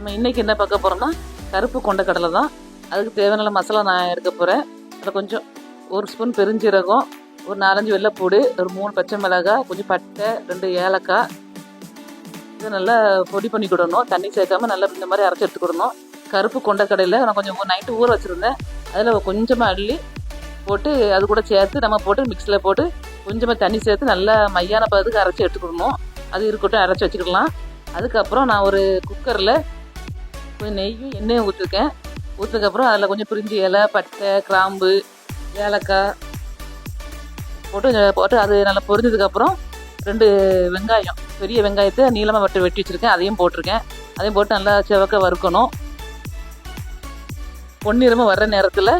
நம்ம இன்றைக்கி என்ன பார்க்க போகிறோம்னா கருப்பு கொண்டக்கடலை தான். அதுக்கு தேவையான மசாலா நான் எடுக்க போகிறேன் அதில் கொஞ்சம் ஒரு ஸ்பூன் பெருஞ்சீரகம் ஒரு நாலஞ்சு வெள்ளைப்பூடு ஒரு மூணு பச்சை மிளகாய் கொஞ்சம் பட்டை ரெண்டு ஏலக்காய். இதை நல்லா பொடி பண்ணி கொடுணும் தண்ணி சேர்க்காம நல்லா இந்த மாதிரி அரைச்சி எடுத்துக்கிடணும் கருப்பு கொண்டக்கடையில் நான் கொஞ்சம் நைட்டு ஊற வச்சுருந்தேன். அதில் கொஞ்சமாக அள்ளி போட்டு அது கூட சேர்த்து நம்ம போட்டு மிக்சியில் போட்டு கொஞ்சமாக தண்ணி சேர்த்து நல்லா மையான பதத்துக்கு அரைச்சி எடுத்துக்கிடணும் அது இருக்கட்டும் அரைச்சி வச்சுக்கலாம். அதுக்கப்புறம் நான் ஒரு குக்கரில் கொஞ்சம் நெய்யும் எண்ணெயும் ஊற்றிருக்கேன் ஊற்றதுக்கப்புறம் அதில் கொஞ்சம் பிரிஞ்சி இலை பட்டை கிராம்பு ஏலக்காய் போட்டு போட்டு அது நல்லா பொரிஞ்சதுக்கப்புறம் ரெண்டு வெங்காயம் பெரிய வெங்காயத்தை நீளமாக வெட்டி வெட்டி வச்சுருக்கேன். அதையும் போட்டிருக்கேன். அதையும் போட்டு நல்லா செவக்க வறுக்கணும். பொன்னிறமாக வர்ற நேரத்தில்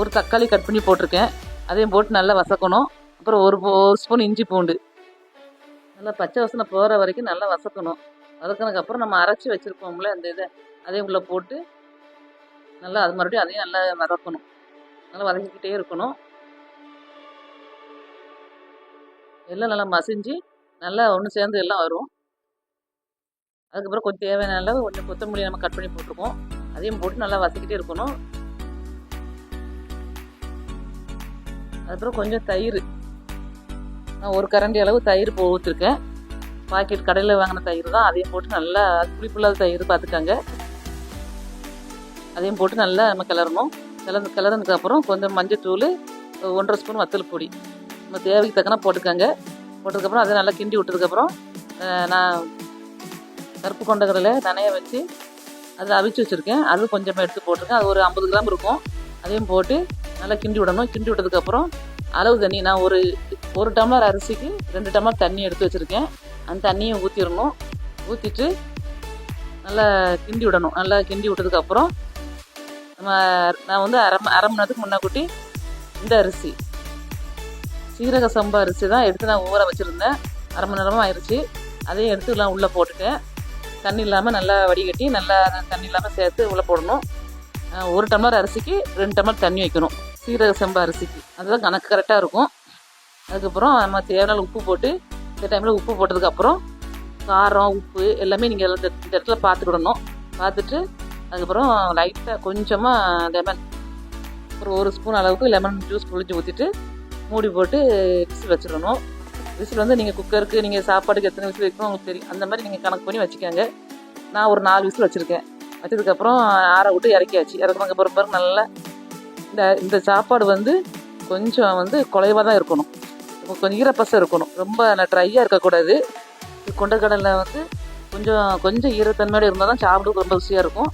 ஒரு தக்காளி கட் பண்ணி போட்டிருக்கேன். அதையும் போட்டு நல்லா வசக்கணும். அப்புறம் ஒரு ஒரு ஸ்பூன் இஞ்சி பூண்டு. நல்லா பச்சை வசனை போகிற வரைக்கும் நல்லா வசக்கணும். வதக்கினதுக்கப்புறம் நம்ம அரைச்சி வச்சுருப்போம்ல அந்த இதை அதையும் உள்ளே போட்டு நல்லா அது மறுபடியும் அதையும் நல்லா வதக்கணும். நல்லா வதக்கிக்கிட்டே இருக்கணும். எல்லாம் நல்லா மசிஞ்சு நல்லா ஒன்று சேர்ந்து எல்லாம் வரும். அதுக்கப்புறம் கொஞ்சம் தேவையான அளவு கொஞ்சம் கொத்தமல்லி நம்ம கட் பண்ணி போட்டிருக்கோம். அதையும் போட்டு நல்லா வதக்கிட்டே இருக்கணும். அதுக்கப்புறம் கொஞ்சம் தயிர். நான் ஒரு கரண்டி அளவு தயிர் போ ஊற்றிருக்கேன் பாக்கெட் கடையில் வாங்கின தயிர் தான். அதையும் போட்டு நல்லா புளிப்புள்ளாத தயிர் பார்த்துக்கோங்க அதையும் போட்டு நல்லா நம்ம கிளறணும். கிளந்து கிளறதுக்கப்புறம் கொஞ்சம் மஞ்சத்தூள் ஒன்றரை ஸ்பூன் வத்தல் பொடி. நம்ம தேவைக்கு தக்கன போட்டுக்கோங்க. போட்டதுக்கப்புறம் அதை நல்லா கிண்டி விட்டதுக்கப்புறம் நான் கருப்பு கொண்டக்கடலை நனைய வச்சு அதில் அவிச்சு வச்சுருக்கேன். அது கொஞ்சமாக எடுத்து போட்டிருக்கேன். அது ஒரு ஐம்பது கிராம் இருக்கும். அதையும் போட்டு நல்லா கிண்டி விடணும். கிண்டி விட்டதுக்கப்புறம் அளவு தண்ணி நான் ஒரு ஒரு டம்ளர் அரிசிக்கு ரெண்டு டம்ளர் தண்ணி எடுத்து வச்சுருக்கேன். அந்த தண்ணியை ஊற்றிடணும் ஊற்றிட்டு நல்லா கிண்டி விடணும். நல்லா கிண்டி விட்டதுக்கப்புறம் நம்ம நான் வந்து அரை அரை மணி நேரத்துக்கு முன்னாக்கூட்டி இந்த அரிசி சீரக சம்பா அரிசி தான் எடுத்து நான் ஊற வச்சுருந்தேன். அரை மணி நேரமாக ஆயிடுச்சு அதையும் எடுத்து எல்லாம் உள்ளே போட்டுட்டேன். தண்ணி இல்லாமல் நல்லா வடிகட்டி நல்லா தண்ணி இல்லாமல் சேர்த்து உள்ளே போடணும். ஒரு டம்ளர் அரிசிக்கு ரெண்டு டம்ளர் தண்ணி வைக்கணும். சீரக சம்பா அரிசிக்கு. அதுதான் கணக்கு கரெக்டாக இருக்கும். அதுக்கப்புறம் நம்ம தேவையான உப்பு போட்டு இந்த டைமில் உப்பு போட்டதுக்கப்புறம் காரம் உப்பு எல்லாமே நீங்கள் இந்த இடத்துல பார்த்துக்கிடணும். பார்த்துட்டு அதுக்கப்புறம் லைட்டாக கொஞ்சமாக லெமன் ஒரு ஒரு ஸ்பூன் அளவுக்கு லெமன் ஜூஸ் புளிஞ்சு ஊற்றிட்டு மூடி போட்டு விசில் வச்சிடணும். விசில் வந்து நீங்கள் குக்கருக்கு நீங்கள் சாப்பாடுக்கு எத்தனை விசில் வைக்கணும் உங்களுக்கு தெரியும். அந்த மாதிரி நீங்கள் கணக்கு பண்ணி வச்சுக்கோங்க. நான் ஒரு நாலு விசில் வச்சுருக்கேன். வச்சதுக்கப்புறம் ஆற விட்டு இறக்கியாச்சு. இறக்குனதுக்கு அப்புறம் பாருங்க நல்லா இந்த இந்த சாப்பாடு வந்து கொஞ்சம் வந்து குறைவாக தான் இருக்கணும். கொஞ்சம் ஈரப்பசம் இருக்கணும். ரொம்ப ட்ரையாக இருக்கக்கூடாது. கொண்டக்கடலை வந்து கொஞ்சம் கொஞ்சம் ஈரத்தன்மையோடு இருந்தால் தான் சாப்பிட ரொம்ப ருசியாக இருக்கும்.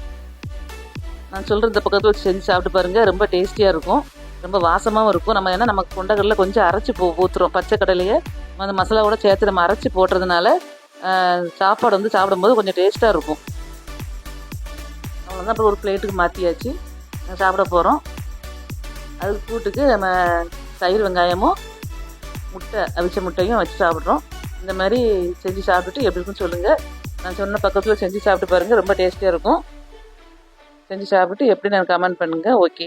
நான் சொல்கிற இந்த பக்கத்தில் வச்சு செஞ்சு சாப்பிட்டு பாருங்கள் ரொம்ப டேஸ்டியாக இருக்கும். ரொம்ப வாசமாகவும் இருக்கும். நம்ம ஏன்னா நமக்கு கொண்டக்கடலை கொஞ்சம் அரைச்சி போ ஊற்றுறோம் பச்சை கடலையை. அந்த மசாலாவோட சேர்த்து நம்ம அரைச்சி போடுறதுனால சாப்பாடு வந்து சாப்பிடும்போது கொஞ்சம் டேஸ்ட்டாக இருக்கும். அவ்வளோதான் அப்புறம் ஒரு பிளேட்டுக்கு மாற்றியாச்சு சாப்பிட போகிறோம் அதுக்கு கூட்டுக்கு நம்ம தயிர் வெங்காயமும் முட்டை அவிச்ச முட்டையும் வச்சு சாப்பிட்றோம். இந்த மாதிரி செஞ்சு சாப்பிட்டுட்டு எப்படி இருக்குன்னு சொல்லுங்கள் நான் சொன்ன பக்கத்தில் செஞ்சு சாப்பிட்டு பாருங்கள் ரொம்ப டேஸ்டியாக இருக்கும். செஞ்சு சாப்பிட்டு எப்படி நான் கமெண்ட் பண்ணுங்கள் ஓகே